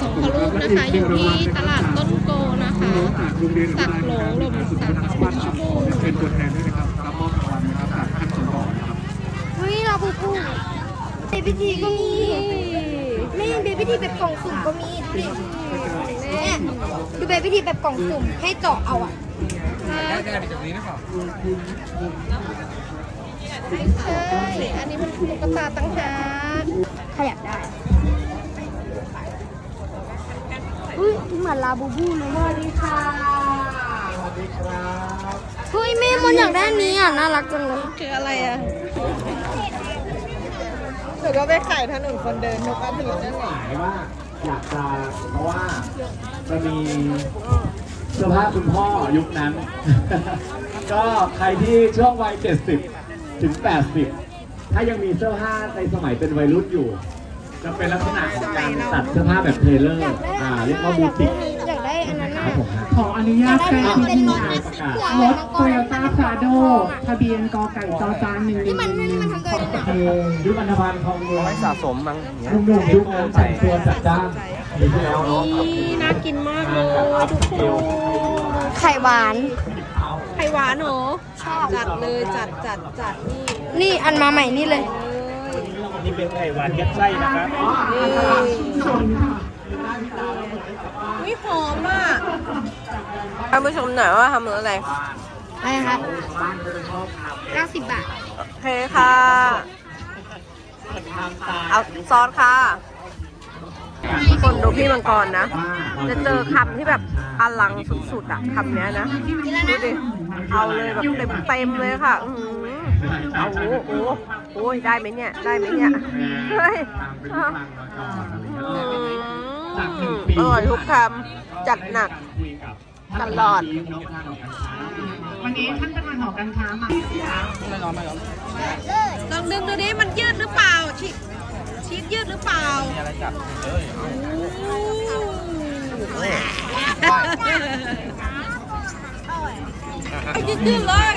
สองพระรูปนะคะ อยู่ที่ตลาดต้นโกนะคะสักโหลลมสักชรบูเป็นตัวแทนด้วยนะครับรับมอบรางวัลนะครับจากท่านสมรนะครับเฮ้ยลาบูบูเบบี้ทีก็มีแม่เบบี้ทีแบบกล่องสุ่มก็มีดูดิแม่ดูเบบี้ทีแบบกล่องสุ่มให้เจาะเอาอะได้ได้จากนี้นะครับใช่อันนี้มันตุ๊กตาตั้งหากใครอยากได้ อุ้ยเหมือนลาบูบูเลยสวัสดีค่ะเฮ้ยแม่มันอยากได้อันนี้อะน่ารักจังเลยคืออะไรอะหนูก็ไปขายถนนคนเดินนกอาทิตย์นั่นแหละหมายว่าอยากจะเพราะว่าจะมีเสื้อผ้าคุณพ่อยุคนั้น ก็ใครที่ช่วงวัย 70 ถึง 80 ถ้ายังมีเสื้อผ้าในสมัยเป็นวัยรุ่นอยู่ จะเป็นลักษณะของการตัดเสื้อผ้าแบบเทเลอร์ อ่า เรียกว่าบูติกอยากได้อันนั้นคอะรับผมฮะ ขออนุญาตแจ้งเป็ที่นนี่รถค่ะเผื่อรถโตโยต้าพาโดทะเบียนกอไก่จอจานหนึ่งหนึ่งหนึ่งหนึ่งเออยุคอันธพาลทองเมืองไม่สะสมมั้งอย่างเงี้ย หนุ่มๆยุคนั้นแต่งตัวจัดจ้านปีที่แล้วเนาะนี่น่ากินมากเลยทุกคนไข่หวาน ไข่หวานเหรอจัดเลยจัดจัดจัดนี่ นี่อันมาใหม่นี่เลย นี่เป็นไข่หวานยัดไส้นะครับวิหอมอะท่านผู้ชมหน่อยว่าทำอะไรอะไรครับ 90 บาท โอเคค่ะ เอาซอสค่ะ คนดูพี่มังกรนะ จะเจอคำที่แบบอลังสุดๆอะคำเนี้ยนะ ดูดิ เอาเลยแบบเต็มเต็มๆเลยค่ะ อือหือเอาโอ้โห โอ้ยได้ไหมเนี่ย ได้ไหมเนี่ย เฮ้ยตามไปที่ทางมาก่อนอะไรอย่างเงี้ยอืมอร่อยทุกคำจัดหนักตลอด วันนี้ท่านประธานหอการค้ามาลองดึงดูดิมันยืดหรือเปล่าชีสชีสยืดหรือเปล่าอะไรจับเอ้ ยไอ้ยืดยืดเลย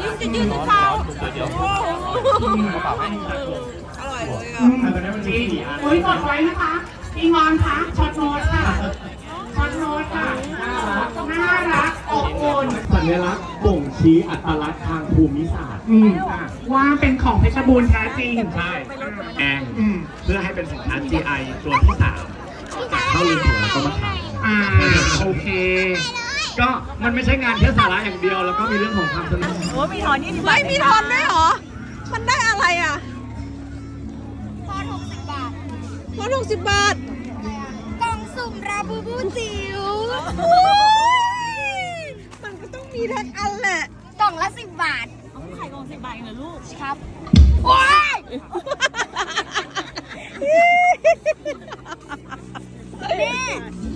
ยืดจะยืดหรือเปล่าโอ้โหกระเป๋าอร่อยเลยอะอุ้ยกดไว้นะคะอีงอนคะช็อตโน้ตค่ะช็อตโน้ตค่ะน่ารักอบอุ่นสัญลักษณ์บ่งชี้อัตลักษณ์ทางภูมิศาสตร์อืมว่าเป็นของเพชรบูรณ์แท้จริงใช่แองเพื่อให้เป็นสินค้า GI ตัวที่สามเข้าเรือนหัวแล้วก็มาขายอ่าโอเค ก็มันไม่ใช่งานแค่สาระอย่างเดียว แล้วก็มีเรื่องของความสนุกไม่มีทอนด้วยเหรอ มันได้อะไรอะทอน60บาททอนหกสิบบาทกล่องสุ่มราบูบูจิ๋วมันก็ต้องมีทั้งอันแหละกล่องละ10บาทไข่กล่อง10บาทเหรอลูกครับว้ายแม่ไม่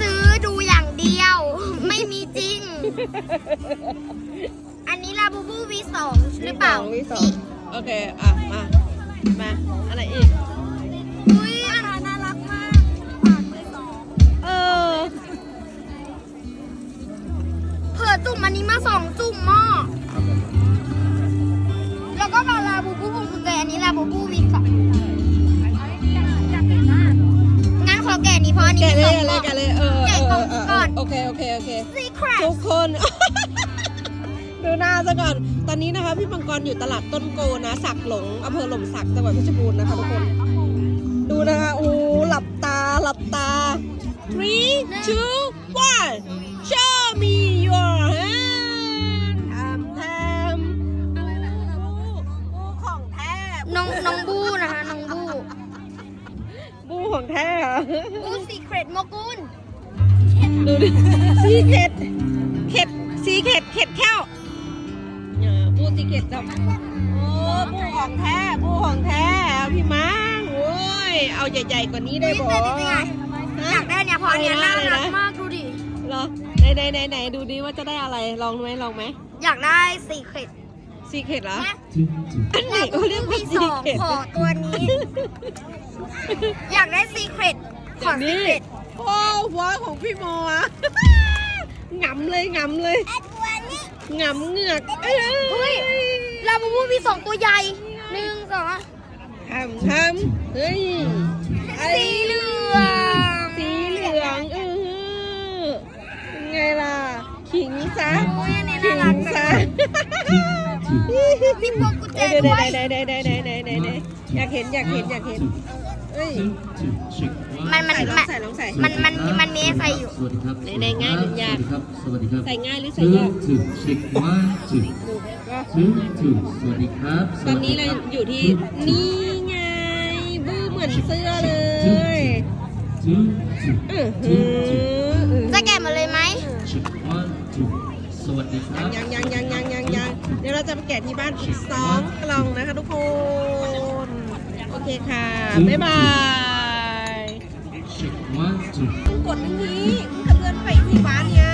ซื้อดูอย่างเดียว ไม่มีจริง อันนี้ลาบูบูวีสองหรือเปล่าวีสองโอเค อะ มา มาอะไรอีก อุ้ยอันนั้นน่ารักมากปากเลยสองเออ เผื่อจุ่มอันนี้มาสองจุ่มหม้อแล้วก็มาลาบูบูวงกุญแจอันนี้ลาบูบูวีสอง แกะนี้เพราะอันนี้แกะมีเลสอยงอะไรกล่องแกะเลยเออแกะเอกล่อองเออก่อนโอเคโอเคโอเค Secret ทุกคน ดูหน้าซะก่อน ตอนนี้นะคะพี่มังกรอยู่ตลาดต้นโกนะสักหลงอำเภอหล่มสักจังหวัดเพชรบูรณ์นะคะทุกคน ดูนะคะโอ้หลับตาหลับตา three two one show ของแท้เหรอบูซีเครตโมกุลดูดิซีเข็ดเข็ดซีเข็ดเข็ดแค้วเนี่ยบูซีเข็ดจับโอ้บูของแท้บูของแท้เอาพี่มังโอ้ยเอาใหญ่ๆกว่านี้ได้บ่แต่จริงๆอะอยากได้เนี่ยเพราะอันเนี้ยน่ารักมากดูดิเหรอไหนไหนไหนไหนดูดิว่าจะได้อะไรลองไหมลองไหมอยากได้ซีเครตซีเข็ดเหรอนะอันนี้เขาเรียกว่าวีซีสองเข็ดขอตัวนี้ อยากได้ซีเครต ขออย่างซีนี้เครตโอ้หัวของพี่โมอะงำเลยงำเลยไอ้ตัวนี้งำเหงือกเอ้เฮ้ยยลาบูบูมีสองตัวใหญ่หนึ่งสองทำทำเฮ้ยไอ้สีเหลืองสีเหลืองเออเป็นไงล่ะขิงซะโอ้ยอันนี้ขิน่างรักซะพี่พวกกุญแจเดี๋ยวด้เดี๋ยววยเดี๋ยวเดี๋ยวเดี๋ยวเดี๋ยวเดี๋ยวเดี๋ยวอยากเห็นอยากเห็นอยากเห็น เอ้ยมันมันใส่ลองมันใส่ลองใส่ มันมันมันมีไฟอยู่ สวัสดีครับในในง่ายหรือยากสวัสดีครับสวัสดีครับใส่ง่ายหรือใส่ถึงยากถึงเช็คว่าถึงดูก็ถึงถึงสวัสดีครับตอนนี้เราอยู่ที่นี่ไงบื้อเหมือนเสื้อเลยถึงถึงอื้อหือจะแกะหมดเลยไหมเช็คว่าถึงสวัสดีครับ ยังยังยังยังยังยังเดี๋ยวเราจะไปแกะที่บ้านอีกสองกล่องนะคะทุกคนโอ เคค่ะ บ๊ายบายเช็คว่าถึงต้องกดอันนี้มึงกระเลื่อนไปที่บ้านเนี่ย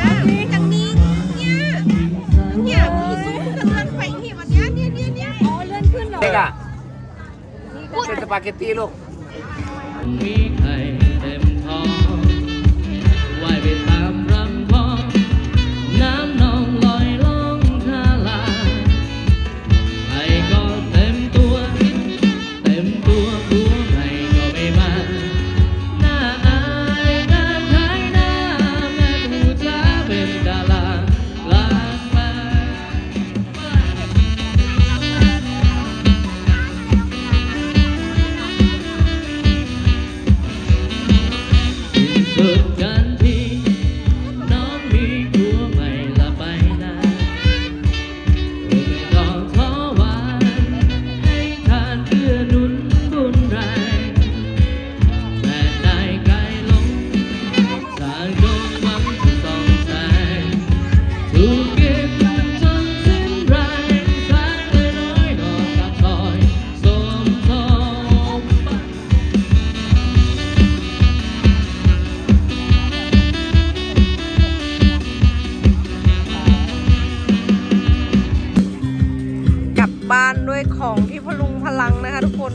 ทางนี้เนี่ยเนี่ยมึงสู้มึงกระเลื่อนไปที่วันเนี้ยเนี่ยเนี่ยเนี่ยอ๋อเลื่อนขึ้นเหรอเด็กอะเป็นสปาเกตตี้ลูกมีไข่เต็มท้องว่ายไปตาม ของที่พลุงพลังนะคะทุกคน